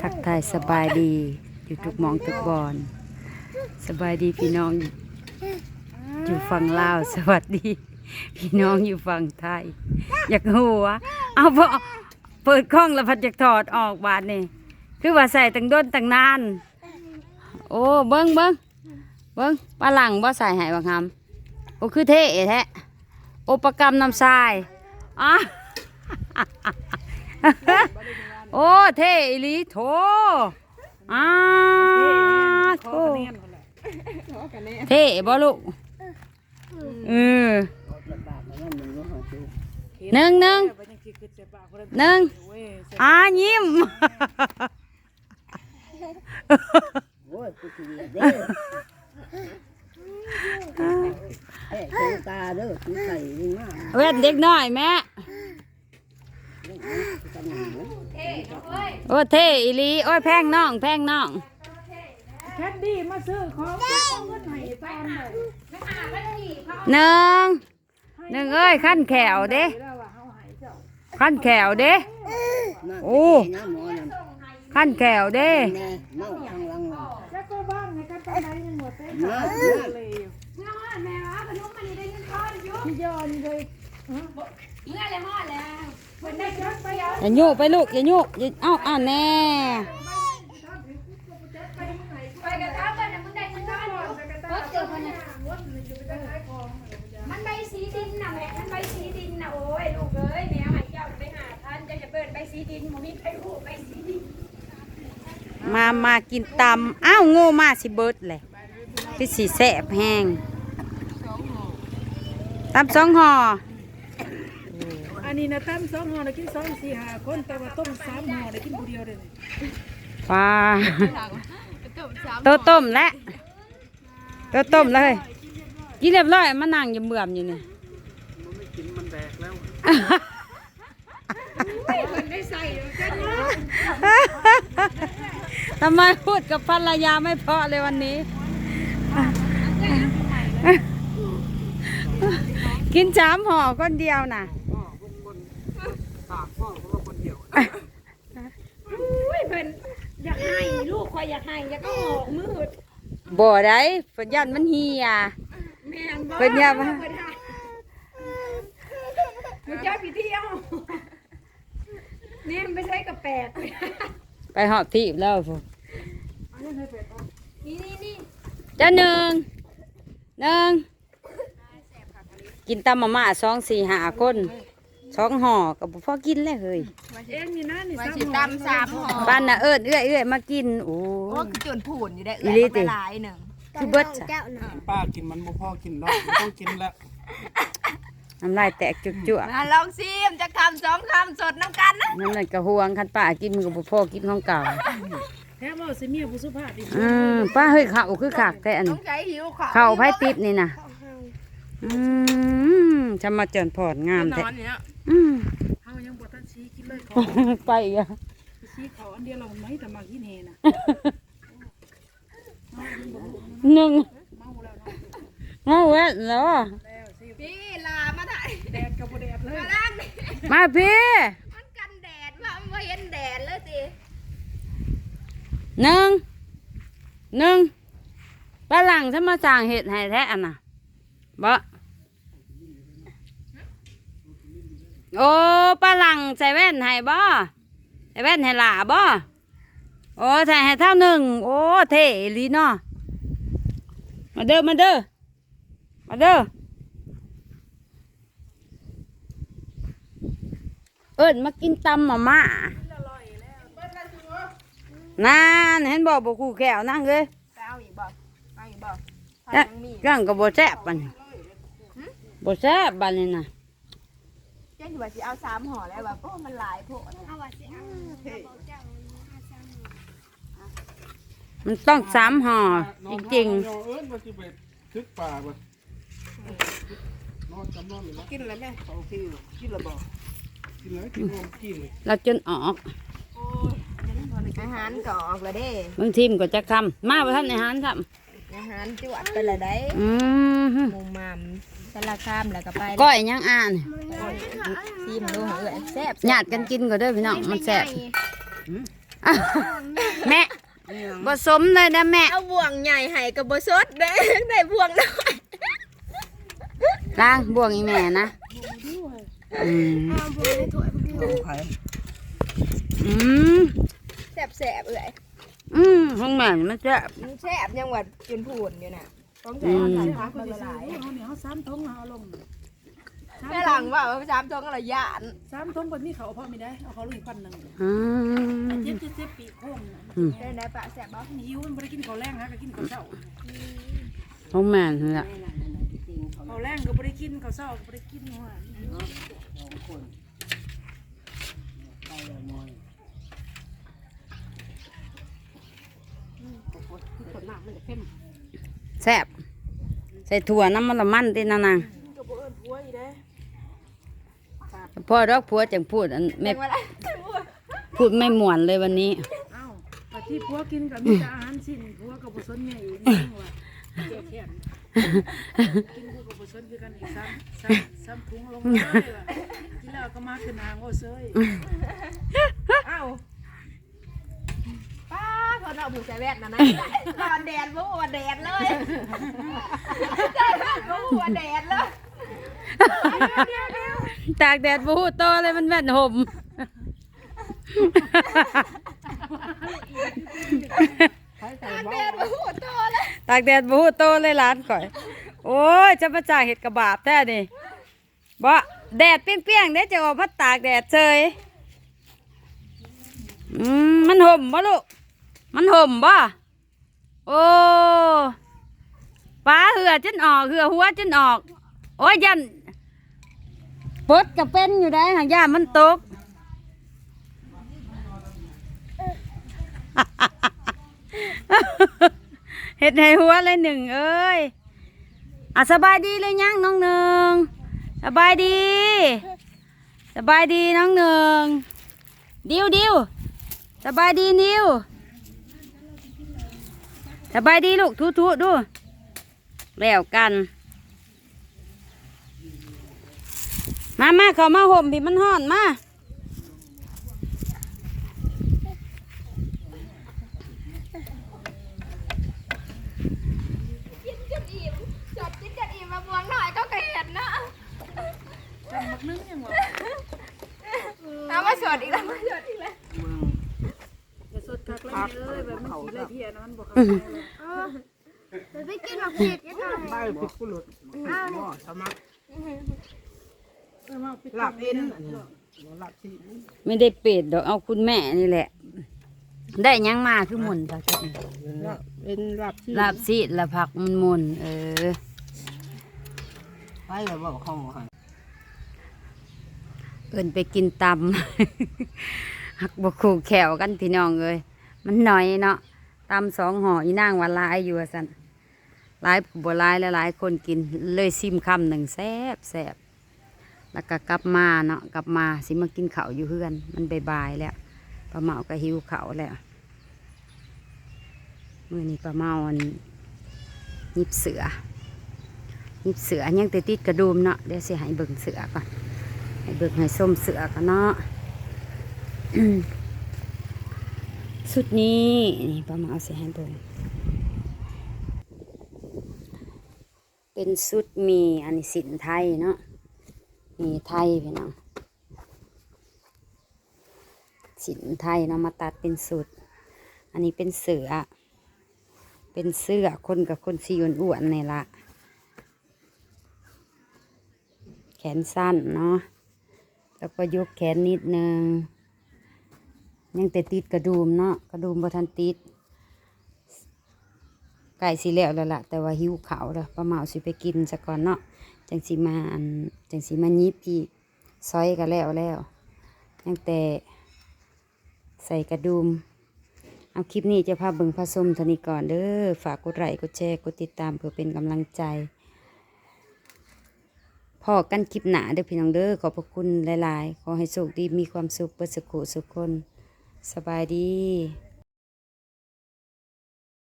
ทักทายสบายดีอยู่ทุกหมองทุกบอน สบายดีพี่น้องอยู่ฝั่งลาวสวัสดี พี่น้องอยู่ฝั่งไทย อยากหัวเอาพอเปิดกล้องแล้วพัดอยากถอดออกบาดนี่คือว่าใส่ตั้งด้นตั้งนาน โอ้เบิ้งเบิ้งเบิ้งปลาหลังบ่ใส่หายบางคำโอ้คือเท่แท้โอปกรรมนำทรายอะ โอ้เท่อีหลีโถอ้าโถเท่บ่ลูกเออหนึ่งหนึ่งหนึ่งอ่ายิ้มโอ้ยกูสิเด้อเอ้ยโคตาเด้อกูใส่นี่มาเว้นเด็กน้อยแม่ โอ้เท่อีหลีโอ้ยแพงน้อง แพงน้องแคดดี้มาซื้อของเอาเงินให้ตามเลยหนึ่งหนึ่งเอ้ยขั้นแขวเด้แล้วว่าเฮาให้เจ้าขั้นแขวเด้นั่นโอ้น้ำหมอนั่นขั้นแขวเด้แม่เมาข้างหลังน่ะแล้วก็บ้างให้กันไปไหนยังหมดเต็มมาเลยเมื่อฮอดแม่ว่าขนมมันนี่ได้เงินก้อนอยู่ที่ย้อนเลยเมื่อเลยฮอดแล้ว อย่าโยกไปลูกอย่าโยกอย่าเอ้าอ้าวแน่านน่มันใบสีดินนะแม่มันใบสีดินนะโอ้ยลูกเอ้ยแมวให้เจ้าไปหาท่านจ้าจะเปิดใบสีดินบ่มีใครรู้ใบสีดินมามากินตำอ้าวโง่มาสิเบิดเลยพี่สีแสบแห้งตำสองห่อ นนี้นะตั้มสองห่อนะกินสองสี่ห้าคนแต่ว่าต้มสามห่อได้กินผู้เดียวเลยปลาโตวต้มและโตวต้มเลยกินเรียบร้อยมานั่งอยิ้มเบื่อมอยู่นี่ทำไมพูดกับภรรยาไม่เพราะเลยวันนี้ กินสามห่อคนเดียวน่ะ อุ้ยเพิ่นอยากให้ลูกคอยอยาก ให้อยากก็ออกมืดบ่ได้ฝนยันมันเฮียแม่นบ่เพิ่นอยากมาเพิ่นให้หนูเจ้าพี่เที่ยวนี่มันไปใช้กับแปดไปหอบที่แล้วพวกนี่นี่นี่จ้าหนึ่งหนึ่งกินตำมาม่าสองสี่ห้าคนสองห่อกับพ่อกินเลยเฮ้ย เอ็นนี่นะนี่ว่าสามสิห่อตำสามห่อบ้านน่ะเอิ้นเอื้อยเอื้อยมากินโอ้โอ้คือจนผูนอยู่ได้อีเอื้หลีอยติมาหลายหนึ่งคือเบิดจ้ะป้ากินมันบ่พอกินเนาะมันต้องกินแล้วน้ำลายแตกจุกจุกมาลองซิมจะคำสองคำสดน้ำกันนะนั่นน่ะกระห่วงคันป้ากินมันก็บ่พอกินของเก่าแท้ว่าสิเมียผู้สุภาพอีกอืมป้าเฮ้ยข้าวคือขากแต่อันต้อนี้งใช้หิวข้าวข้าวไผ่ติบนี่น่ะ อืมจะมาเจริญพรงามนแท้อนเนี่ย อืม เฮายังบ่ทั นชี้กินเลยขอไปอะชี้เขาอันเดียวเราไม่แต่มากินเฮนะหนึ่งเมาแล้วเนาะเอาเว้ยแล้วแล้วสิพี่ลามาได้แดดกับบ่แดดเลยมาล่างนี่มาพี่มันกันแดดว่ามันบ่เห็นแดดเลยสิหนึ่งหนึ่งป้าหลังฉันมาสั่งเห็ดให้แท้อันน่ะบ่ โอ้ป้าหลังใส่แว่นให้บ่ใส่แว่นให้หล่าบ่โอ้ใส่ให้เท่าหนึ่งโอ้เท่อีหลีเนาะมาเด้อมาเด้อมาเด้อเอิ้นมากินตำหม่าม่านั่นเห็นบอกบอกคู่แก้วนั่งเลยไปเอาอีกบ่เอาอีกบ่ถ้าเอ๊ะยังมีเรื่องกับโบแซบบัดนโบแซบบันนี่นะ เจ๊ที่ว่าสิเอาสามห่อแล้วว่าโอ้มันหลายโพดเอาว่าสิเอาเอาเจ้ามันต้องสามห่อจริงเอิ้นว่าสิไปทึกป่าบ่นอนจำนอนเลยนะกินแล้วแม่ของที่กินแล้วบ่กินแล้วกินนมกินเลยๆเราจนออกอาหารก็ออกแล้วเด้ บางทีมนก็จะคำมาประท่านอาหารครับ อาหารจวดไปละได้อืมมุมมามสารคามแล้วก็ไปก้อยยังอ่านซิมดูเหอะเอ้ยแซ่บญาติกันกินก็เด้อพี่น้องมันแซ่บแม่บ่สมเลยนะแม่เอาบ่วงใหญ่ให้กับบ่สดได้ได้บ่วงน้อยล้างบ่วงอีแม่นะอืมเอาบ่วงในถ้วยของใครอืมแสบๆเอ้ย อืมของแม่นี่มันจะมันแซ่บยังว่าจนพูนอยู่น่ะต้องใช้อืมใส่หาผักคนละที่ซื้ลาอยเขาเนี่ยเขาสามทงเอาลงแม่หลังว่าเอาไปสามทงอะไรย่านสามทงคนมีเขาพอมีได้เอาเขาลุยพันหนึ่งอืมเจ็บเจ็บเจ็บปีกโค้งได้ได้ปะแซ่บบ่หิวมันไม่ได้กินข้าวแรงฮะก็กินข้าวเช้าของแม่นี่แหละข้าวแรงก็ไม่ได้กินข้าวเช้าก็ไม่ได้กินว่าแซ่บใส่ถั่วน้ำมันละมันตินะนางก็บ่เอิ้นผัวอีเด้พ่อดอกผัวจังพูดอันไม่แม่งว่าได้พูดไม่ม่วนเลยวันนี้อ้าวแต่ที่ผัวกินก็มีแต่อาหารสิ้นผัวก็บ่สนแม่อีกนี่ว่าแก่แค้นกินผัวก็บ่สนคือกันอีกซ้ำซ้ำซ้ำถุงลงเลยว่ะกินแล้วก็มาขึ้นหางโอ้เซยเอ้าป้าพอ เอาหมูใส่แว่นนะนะนอนแดดบ่หัวแดดเลยใส่แว่นบ่หัวแดดเลยตากแดดบูโตเลยมันแม่นห่มใครใส่นอนบ้าแดดบ่หัวโตเลยตากแดดบูโตเลยหลานข่อย โอ้ยจะมาจ่าเห็ดกระบาบแท้นี่บ่แดดเปรี้ยงๆเด้จะออกพัดตากแดดเฉยอืมมันห่มบ่ลูก มันห่มบ่โอ้ป้าเหือจนออกเหือหัวจนออก โอ้ยยันปดกับเป็นอยู่ได้หางยามันตกเห็ดในหัวเลยหนึ่งเอ้ยอะสบายดีเลยยังน้องหนึ่งสบายดี สบายดีน้องหนึ่งดิวดิวสบายดีนิว สบายดีลูกทุทุดู แล้วกัน มามาเขามาห่มพี่มันห่อนมากินจนอิ่มจดกินจนอิ่มมาบวงหน่อยก็เกลียดเนาะจำบักนึงยังวะเอามาสวดอีกแล้วมาสวดอีกแล้วอย่าสด คักเลยเอ้ยแบบมันขี้เลยเพียนะมันบ่เขาเลยไปกินหมากผิดยังไงได้ผิดกุหลาบหม้อสมัครเออมหลับเอ็นหลับที่ไม่ได้เป็ดดอกเอาคุณแม่นี่แหละ ได้ยังมาคือหมุนตาจักนี่หลับเอ็นหลับที่ลาบซีละผักมันหมุนเออไปแล้วบอกข้ามาให้เอินไปกินตำหักบกคู่แขวกันพี่น้องเลย มันหน่อยเนาะตำสองห่ออีนางว่าหลายอยู่ว่าสันหลายบ่หลายและหลายคนกินเลยซิมคำหนึ่งแซ่บแซ่บแล้วก็กลับมาเนาะกลับมาสิมากินข้าวอยู่เฮือน มันบายๆแล้วป้าเมาก็หิวข้าวแล้วมื่อนี้ป้าเมาอันยิบเสือยิบเสือยังติดติดกระดุมเนาะเดี๋ยวเสิให้เบิ่งเสือก่อนให้เบิกให้ส้มเสือกันเนาะ สุดนี้นี่ประมาณเอาเสียให้เบิ่งเป็นสุดมีอันนี้สินไทยเนาะมีไทยพี่น้องสินไทยเนาะมาตัดเป็นสุด อันนี้เป็นเสือ เป็นเสื้อคนกับคนสีอ้วนๆนี่ละแขนสั้นเนาะแล้วก็ยกแขนนิดนึง ยังแต่ติดกระดุมเนาะกระดุมบ่ทันติดไก่สิแล้วแล้วล่ะ แต่ว่าหิวเขาวแล้วป้าเมาสิไปกินซะก่อนเนาะจังสิมาอันจังสิมายิบอีกซอยก็แล้วแล้วยังแต่ใส่กระดุมเอาคลิปนี้จะพาเบิ่งผสมทนีก่อนเด้อฝากกดไลค์กดแชร์กดติดตามเพื่อเป็นกำลังใจพอกันคลิปหนาเด้อพี่น้องเด้อขอบพระคุณหลาย ๆ ขอให้โชคดีมีความสุขเปิดสุขสุขคน สบายดี